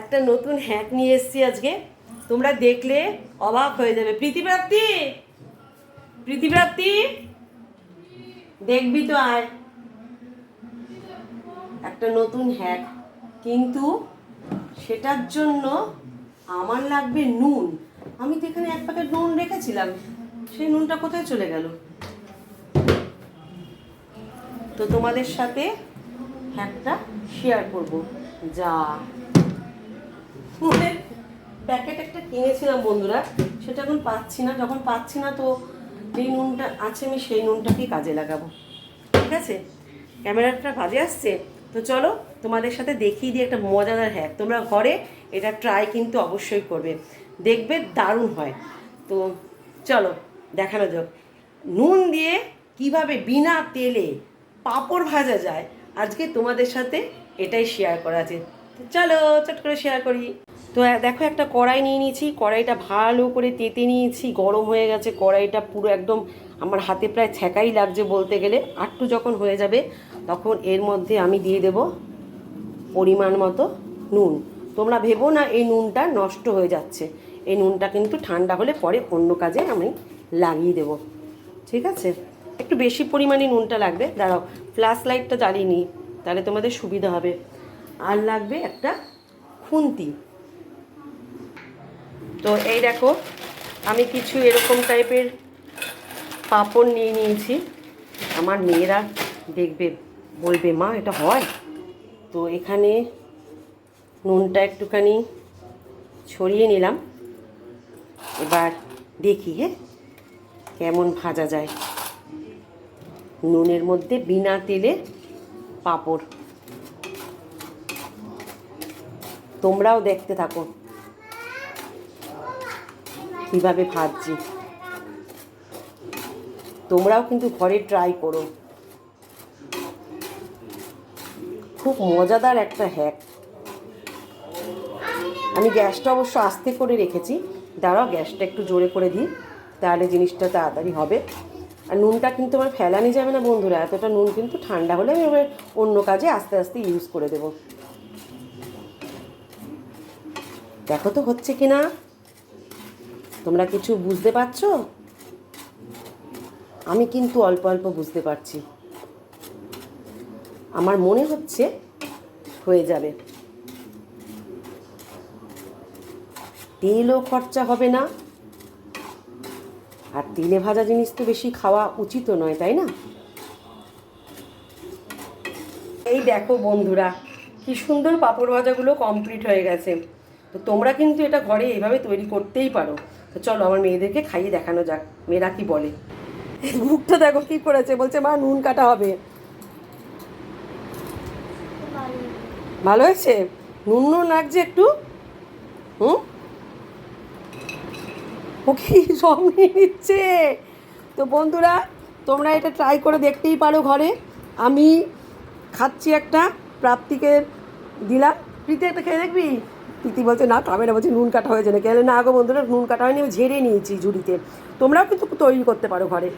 একটা নতুন হ্যাক নিয়ে এসেছি আজকে। তোমরা দেখলে অবাক হয়ে যাবে। প্রীতিপ্রাপ্তি প্রীতিপ্রাপ্তি দেখবি তো আয়। একটা নতুন হ্যাক কিন্তু সেটার জন্য আমার লাগবে নুন। আমি তো এখানে এক প্যাকেট নুন রেখেছিলাম। সেই নুনটা কোথায় চলে গেল? তো তোমাদের সাথে হ্যাকটা শেয়ার করব। যা। নুনের প্যাকেট একটা কিনেছিলাম বন্ধুরা, সেটা এখন পাচ্ছি না। যখন পাচ্ছি না তো যেই নুনটা আছে আমি সেই নুনটাকেই কাজে লাগাবো। ঠিক আছে? ক্যামেরাটা কাজে আসছে? তো চলো তোমাদের সাথে দেখিয়ে দিই একটা মজাদার হ্যাক তোমরা ঘরে এটা ট্রাই কিন্তু অবশ্যই করবে। দেখবে দারুণ হয়। তো চলো, দেখানো যাক। নুন দিয়ে কীভাবে বিনা তেলে পাঁপড় ভাজা যায়, আজকে তোমাদের সাথে এটাই শেয়ার করা আছে। চলো, চট করে শেয়ার করি। তো দেখো একটা কড়াই নিয়ে নিয়েছি, কড়াইটা ভালো করে তেতে নিয়েছি, গরম হয়ে গেছে, কড়াইটা পুরো একদম আমার হাতে প্রায় ছ্যাঁকাই লাগছে বলতে গেলে, আটটু যখন হয়ে যাবে, তখন এর মধ্যে আমি দিয়ে দেব পরিমাণ মতো নুন। তোমরা ভেবো না, এই নুনটা নষ্ট হয়ে যাচ্ছে। এই নুনটা কিন্তু ঠান্ডা হলে পরে অন্য কাজে আমি লাগিয়ে দেব। ঠিক আছে? একটু বেশি পরিমাণে নুনটা লাগবে। দাঁড়াও ফ্ল্যাশ লাইটটা জ্বালিয়ে নিই, তাহলে তোমাদের সুবিধা হবে। আর লাগবে একটা খুন্তি। তো এই দেখো, আমি কিছু এরকম টাইপের পাপড় নিয়ে নিয়েছি। আমার মেয়েরা দেখবে, বলবে, মা, এটা হয়? তো এখানে নুনটা একটুখানি ছড়িয়ে নিলাম। এবার দেখি হ্যাঁ কেমন ভাজা যায়। নুনের মধ্যে বিনা তেলে পাঁপড়। তোমরাও দেখতে থাকো। কীভাবে ভাজছি। তোমরাও কিন্তু ঘরে ট্রাই করো। খুব মজাদার একটা হ্যাক আমি গ্যাসটা অবশ্য আস্তে করে রেখেছি। দাঁড়াও, গ্যাসটা একটু জোরে করে দিই, তাহলে জিনিসটা তাড়াতাড়ি হবে। আর নুনটা কিন্তু আমার ফেলানি যাবে না বন্ধুরা, এতটা নুন কিন্তু ঠান্ডা হলে আমি অন্য কাজে আস্তে আস্তে ইউজ করে দেব। দেখো তো হচ্ছে কি না তোমরা কিছু বুঝতে পারছ? আমি কিন্তু অল্প অল্প বুঝতে পারছি। আমার মনে হচ্ছে হয়ে যাবে। তেলও খরচা হবে না। আর তেলে ভাজা জিনিস তো বেশি খাওয়া উচিতও নয়, তাই না? এই দেখো বন্ধুরা, কি সুন্দর পাঁপড় ভাজাগুলো কমপ্লিট হয়ে গেছে। তো তোমরা কিন্তু এটা ঘরে এইভাবে তৈরি করতেই পারো। তো চলো আমার মেয়েদেরকে খাইয়ে দেখানো যাক, মেয়েরা কি বলে। মুখটা দেখো কি করেছে, বলছে, মা, নুন কাটা হবে। ভালো হয়েছে? নুন নুন লাগছে একটু? হুম? ওকে সব নিয়ে নিচ্ছে? তো বন্ধুরা, তোমরা এটা ট্রাই করে দেখতেই পারো ঘরে। আমি খাচ্ছি একটা, প্রাপ্তিকে দিলাম। প্রীতি, একটা খেয়ে দেখবি? প্রীতি বলছে, না খাবে না বলছে, নুন কাটা হয়েছে না গেলে না আগো বন্ধুরা, নুন কাটা হয়নি, আমি ঝেড়ে নিয়েছি ঝুড়িতে। তোমরাও কিন্তু তৈরি করতে পারো ঘরে।